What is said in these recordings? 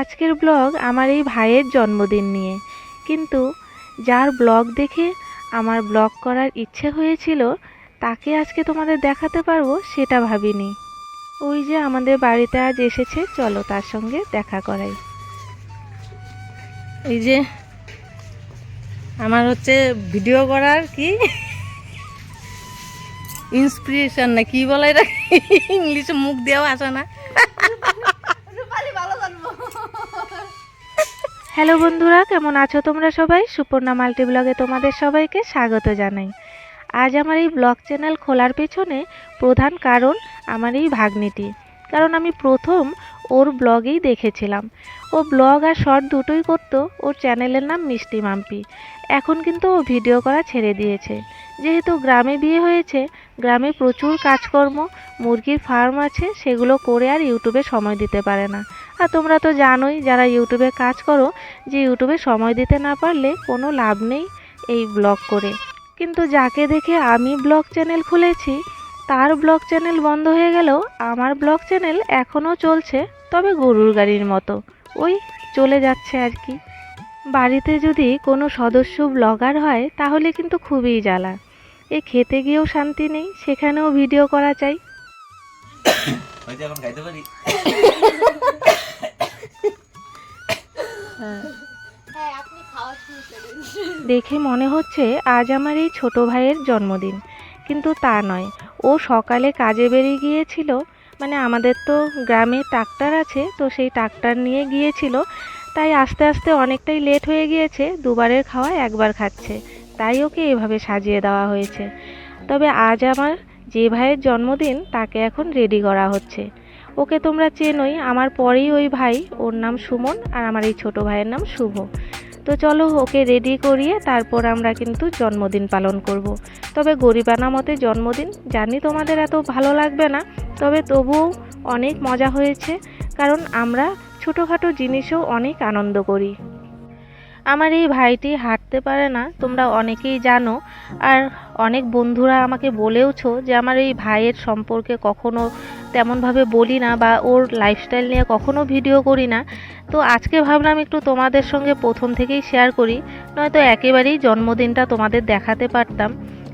আজকের ব্লগ আমার এই ভাইয়ের জন্মদিন নিয়ে। কিন্তু যার ব্লগ দেখে আমার ব্লগ করার ইচ্ছে হয়েছিল, তাকে আজকে তোমাদের দেখাতে পারব সেটা ভাবিনি। ওই যে আমাদের বাড়িতে আজ এসেছে, চলো তার সঙ্গে দেখা করাই। এই যে আমার হচ্ছে ভিডিও করার কি? ইন্সপিরেশন না, কি বলে এটা ইংলিশে মুখ দেওয়া আসে না। হ্যালো বন্ধুরা, কেমন আছো তোমরা সবাই? সুপর্ণা মাল্টি ব্লগে তোমাদের সবাইকে স্বাগত জানাই। আজ আমার এই ব্লগ চ্যানেল খোলার পেছনে প্রধান কারণ আমার এই ভাগ্নিটি। কারণ আমি প্রথম ওর ব্লগেই দেখেছিলাম। ও ব্লগ আর শর্ট দুটোই করতো, ওর চ্যানেলের নাম মিষ্টি মাম্পি। এখন কিন্তু ও ভিডিও করা ছেড়ে দিয়েছে। যেহেতু গ্রামে বিয়ে হয়েছে, গ্রামে প্রচুর কাজকর্ম, মুরগির ফার্ম আছে, সেগুলো করে আর ইউটিউবে সময় দিতে পারে না। আর তোমরা তো জানোই যারা ইউটিউবে কাজ করো যে ইউটিউবে সময় দিতে না পারলে কোনো লাভ নেই এই ব্লগ করে কিন্তু যাকে দেখে আমি ব্লগ চ্যানেল খুলেছি তার ব্লগ চ্যানেল বন্ধ হয়ে গেলেও আমার ব্লগ চ্যানেল এখনও চলছে তবে গরুর গাড়ির মতো ওই চলে যাচ্ছে আর কি বাড়িতে যদি কোনো সদস্য ব্লগার হয় তাহলে কিন্তু খুবই জ্বালা এ খেতে গিয়েও শান্তি নেই সেখানেও ভিডিও করা চাই হয়তো এখন খাইতে পারি দেখে মনে হচ্ছে আজ আমার এই ছোট ভাইয়ের জন্মদিন, কিন্তু তা নয়। ও সকালে কাজে বেরিয়ে গিয়েছিল মানে আমাদের তো গ্রামে ট্রাক্টর আছে, তো সেই ট্রাক্টর নিয়ে গিয়েছিল, তাই আস্তে আস্তে অনেকটাই লেট হয়ে গিয়েছে, দুবারের খাওয়া একবার খাচ্ছে, তাই ওকে এভাবে সাজিয়ে দেওয়া হয়েছে। তবে আজ আমার যে ভাইয়ের জন্মদিন, তাকে এখন রেডি করা হচ্ছে। ওকে তোমরা চেনোই, আমার পরেই ওই ভাই, ওর নাম সুমন আর আমার এই ছোট ভাইয়ের নাম শুভ তো চলো ওকে রেডি করিয়ে তারপর আমরা কিন্তু জন্মদিন পালন করব। তবে গরিবানা মতে জন্মদিন, জানি তোমাদের এত ভালো লাগবে না, তবে তবুও অনেক মজা হয়েছে, কারণ আমরা ছোটোখাটো জিনিসও অনেক আনন্দ করি আমার এই ভাইটি হাঁটতে পারে না, তোমরা অনেকেই জানো। আর অনেক বন্ধুরা আমাকে বলেওছো যে আমার এই ভাইয়ের সম্পর্কে কখনো তেমনভাবে বলি না বা ওর লাইফস্টাইল নিয়ে কখনো ভিডিও করি না। তো আজকে ভাবলাম একটু তোমাদের সঙ্গে প্রথম থেকেই শেয়ার করি, নয়তো একেবারেই জন্মদিনটা তোমাদের দেখাতে পারতাম।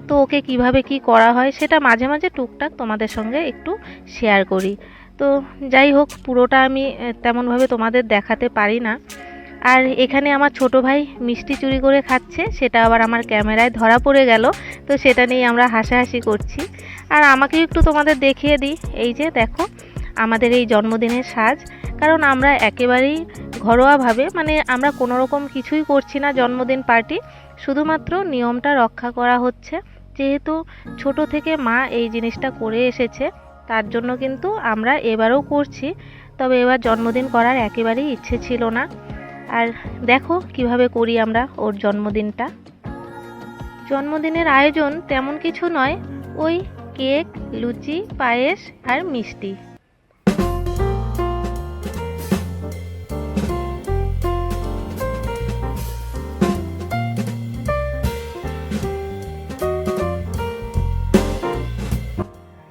তো ওকে কীভাবে কি করা হয় সেটা মাঝে মাঝে টুকটাক তোমাদের সঙ্গে একটু শেয়ার করি। তো যাই হোক, পুরোটা আমি তেমনভাবে তোমাদের দেখাতে পারি না। আর এখানে আমার ছোট ভাই মিষ্টি চুরি করে খাচ্ছে, সেটা আবার আমার ক্যামেরায় ধরা পড়ে গেল, তো সেটা নিয়ে আমরা হাসাহাসি করছি। আর আমাকে একটু তোমাদের দেখিয়ে দিই, এই যে দেখো, আমাদের এই জন্মদিনের সাজ, কারণ আমরা একেবারেই ঘরোয়াভাবে মানে আমরা কোনো রকম কিছুই করছি না জন্মদিন পার্টি, শুধুমাত্র নিয়মটা রক্ষা করা হচ্ছে, যেহেতু ছোট থেকে মা এই জিনিসটা করে এসেছে, তার জন্য কিন্তু আমরা এবারও করছি, তবে এবার জন্মদিন করার একেবারেই ইচ্ছে ছিল না। আর দেখো কীভাবে করি আমরা ওর জন্মদিনটা। জন্মদিনের আয়োজন তেমন কিছু নয়, ওই কেক, লুচি, পায়েস আর মিষ্টি।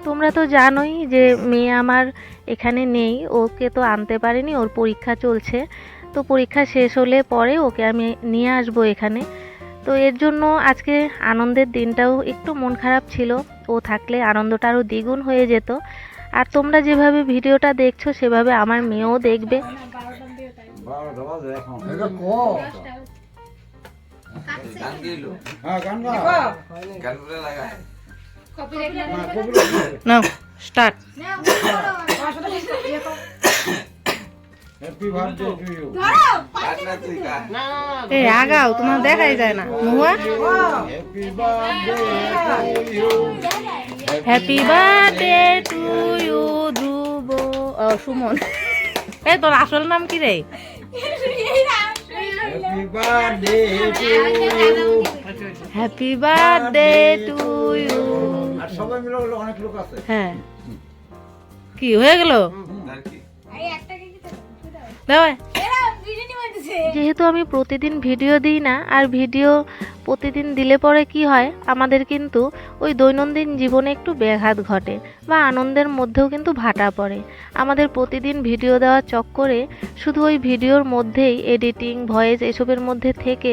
তোমরা তো জানোই যে মেয়ে আমার এখানে নেই, ওকে তো আনতে পারিনি, ওর পরীক্ষা চলছে। তো পরীক্ষা শেষ হলে পরে ওকে আমি নিয়ে আসব এখানে। তো এর জন্য আজকে আনন্দের দিনটাও একটু মন খারাপ ছিল। ও থাকলে আনন্দটা আরও দ্বিগুণ হয়ে যেত। আর তোমরা যেভাবে ভিডিওটা দেখছ সেভাবে আমার মেয়েও দেখবে। নাও স্টার্ট এই আগাও তোমার দেখাই যায় না। মুয়া happy birthday to you happy birthday to you Dhruba Suman. এই তোর আসল নাম কি রে? Happy birthday to you happy birthday to you আর সবাই মিলে হলো অনেক লোক আছে। হ্যাঁ। কি হয়ে গেল? যেহেতু আমি প্রতিদিন ভিডিও দিই না আর ভিডিও প্রতিদিন দিলে পরে কি হয় আমাদের কিন্তু ওই দৈনন্দিন জীবনে একটু ব্যাঘাত ঘটে বা আনন্দের মধ্যেও কিন্তু ভাটা পড়ে। আমাদের প্রতিদিন ভিডিও দেওয়ার চক্করে শুধু ওই ভিডিওর মধ্যেই এডিটিং ভয়েস এসবের মধ্যে থেকে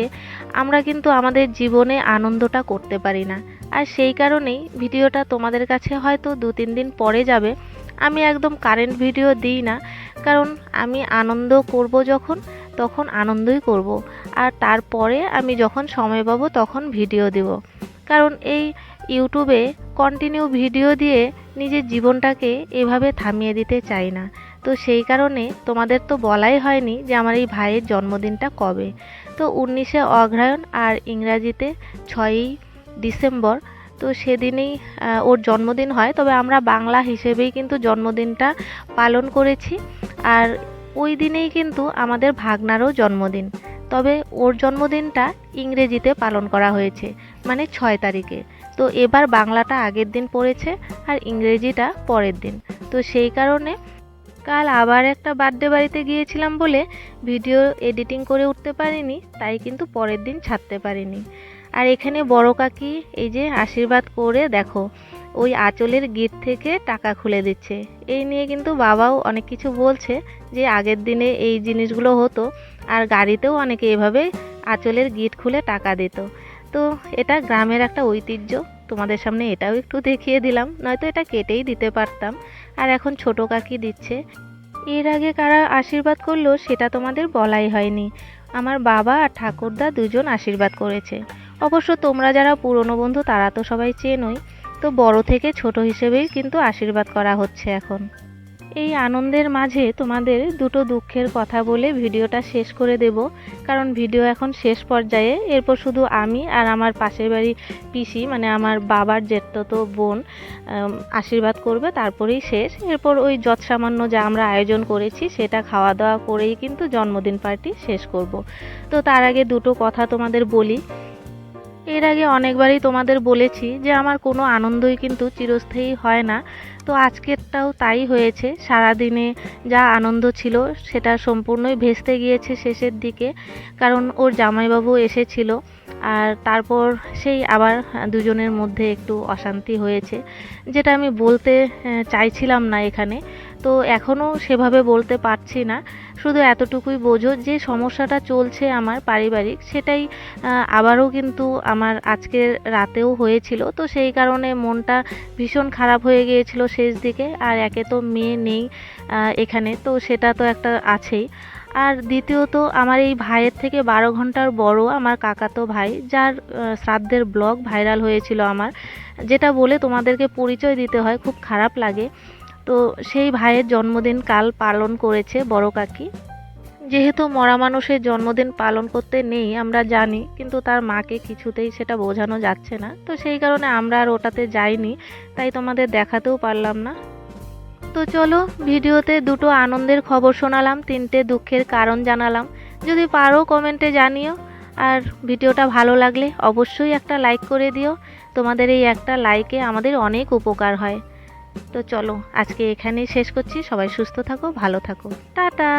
আমরা কিন্তু আমাদের জীবনে আনন্দটা করতে পারি না। আর সেই কারণেই ভিডিওটা তোমাদের কাছে হয়তো দু তিন দিন পরে যাবে আমি একদম কারেন্ট ভিডিও দিই না। কারণ আমি আনন্দ করব যখন, তখন আনন্দই করব। আর তারপরে আমি যখন সময় পাবো তখন ভিডিও দেব। কারণ এই ইউটিউবে কন্টিনিউ ভিডিও দিয়ে নিজের জীবনটাকে এভাবে থামিয়ে দিতে চাই না। তো সেই কারণে তোমাদের তো বলাই হয়নি যে আমার এই ভাইয়ের জন্মদিনটা কবে। তো উনিশে অগ্রহায়ণ আর ইংরাজিতে ছয়ই ডিসেম্বর তো সেদিনেই ওর জন্মদিন হয়। তবে আমরা বাংলা হিসেবেই কিন্তু জন্মদিনটা পালন করেছি। আর ওই দিনেই কিন্তু আমাদের ভাগনারও জন্মদিন। তবে ওর জন্মদিনটা ইংরেজিতে পালন করা হয়েছে মানে ছয় তারিখে। তো এবার বাংলাটা আগের দিন পড়েছে আর ইংরেজিটা পরের দিন। তো সেই কারণে কাল আবার একটা বার্থডে বাড়িতে গিয়েছিলাম বলে ভিডিও এডিটিং করে উঠতে পারিনি, তাই কিন্তু পরের দিন ছাড়তে পারিনি। আর এখানে বড় কাকি এই যে আশীর্বাদ করে দেখো, ওই আঁচলের গিট থেকে টাকা খুলে দিচ্ছে। এই নিয়ে কিন্তু বাবাও অনেক কিছু বলছে যে আগের দিনে এই জিনিসগুলো হতো আর গাড়িতেও অনেকে এভাবে আঁচলের গিট খুলে টাকা দিত। তো এটা গ্রামের একটা ঐতিহ্য, তোমাদের সামনে এটাও একটু দেখিয়ে দিলাম, নয়তো এটা কেটেই দিতে পারতাম। আর এখন ছোট কাকি দিচ্ছে। এর আগে কারা আশীর্বাদ করল সেটা তোমাদের বলাই হয়নি। আমার বাবা আর ঠাকুরদা দুজন আশীর্বাদ করেছে। অবশ্য তোমরা যারা পুরনো বন্ধু, তারা তো সবাই চেনোই। তো বড় থেকে ছোট হিসেবেই কিন্তু আশীর্বাদ করা হচ্ছে এখন। এই আনন্দের মাঝে তোমাদের দুটো দুঃখের কথা বলে ভিডিওটা শেষ করে দেব। কারণ ভিডিও এখন শেষ পর্যায়ে। এরপর শুধু আমি আর আমার পাশের বাড়ি পিসি মানে আমার বাবার জেঠতো বোন আশীর্বাদ করবে, তারপরেই শেষ। এরপর ওই যৎ সামান্য যা আমরা আয়োজন করেছি, সেটা খাওয়া দাওয়া করেই কিন্তু জন্মদিন পার্টি শেষ করব। তো তার আগে দুটো কথা তোমাদের বলি। এর আগে অনেকবারই তোমাদের বলেছি যে আমার কোনো আনন্দই কিন্তু চিরস্থায়ী হয় না। তো আজকেরটাও তাই হয়েছে। সারাদিনে যা আনন্দ ছিল সেটা সম্পূর্ণই ভেস্তে গিয়েছে শেষের দিকে, কারণ ওর জামাইবাবু এসেছিল আর তারপর সেই আবার দুজনের মধ্যে একটু অশান্তি হয়েছে, যেটা আমি বলতে চাইছিলাম না এখানে। তো এখনও সেভাবে বলতে পারছি না। শুধু এতটুকুই বোঝো যে সমস্যাটা চলছে আমার পারিবারিক, সেটাই আবারও কিন্তু আমার আজকের রাতেও হয়েছিল। তো সেই কারণে মনটা ভীষণ খারাপ হয়ে গিয়েছিল শেষ দিকে, আর একে তো মেয়ে নেই এখানে, তো সেটা তো একটা আছেই। আর দ্বিতীয়ত, আমার এই ভাইয়ের থেকে বারো ঘণ্টার বড় আমার কাকাতো ভাই, যার শ্রাদ্ধের ব্লগ ভাইরাল হয়েছিল আমার। যেটা বলে তোমাদেরকে পরিচয় দিতে হয়, খুব খারাপ লাগে। তো সেই ভাইয়ের জন্মদিন কাল পালন করেছে বড় কাকি। যেহেতু মরা মানুষের জন্মদিন পালন করতে নেই, আমরা জানি, কিন্তু তার মাকে কিছুতেই সেটা বোঝানো যাচ্ছে না। তো সেই কারণে আমরা আর ওটাতে যাইনি, তাই তোমাদের দেখাতেও পারলাম না। তো চলো, ভিডিওতে দুটো আনন্দের খবর শোনালাম, তিনটে দুঃখের কারণ জানালাম। যদি পারো কমেন্টে জানিও, আর ভিডিওটা ভালো লাগলে অবশ্যই একটা লাইক করে দিও। তোমাদের এই একটা লাইকে আমাদের অনেক উপকার হয়। তো চলো আজকে এখানেই শেষ করছি। সবাই সুস্থ থাকো ভালো থাকো। টাটা!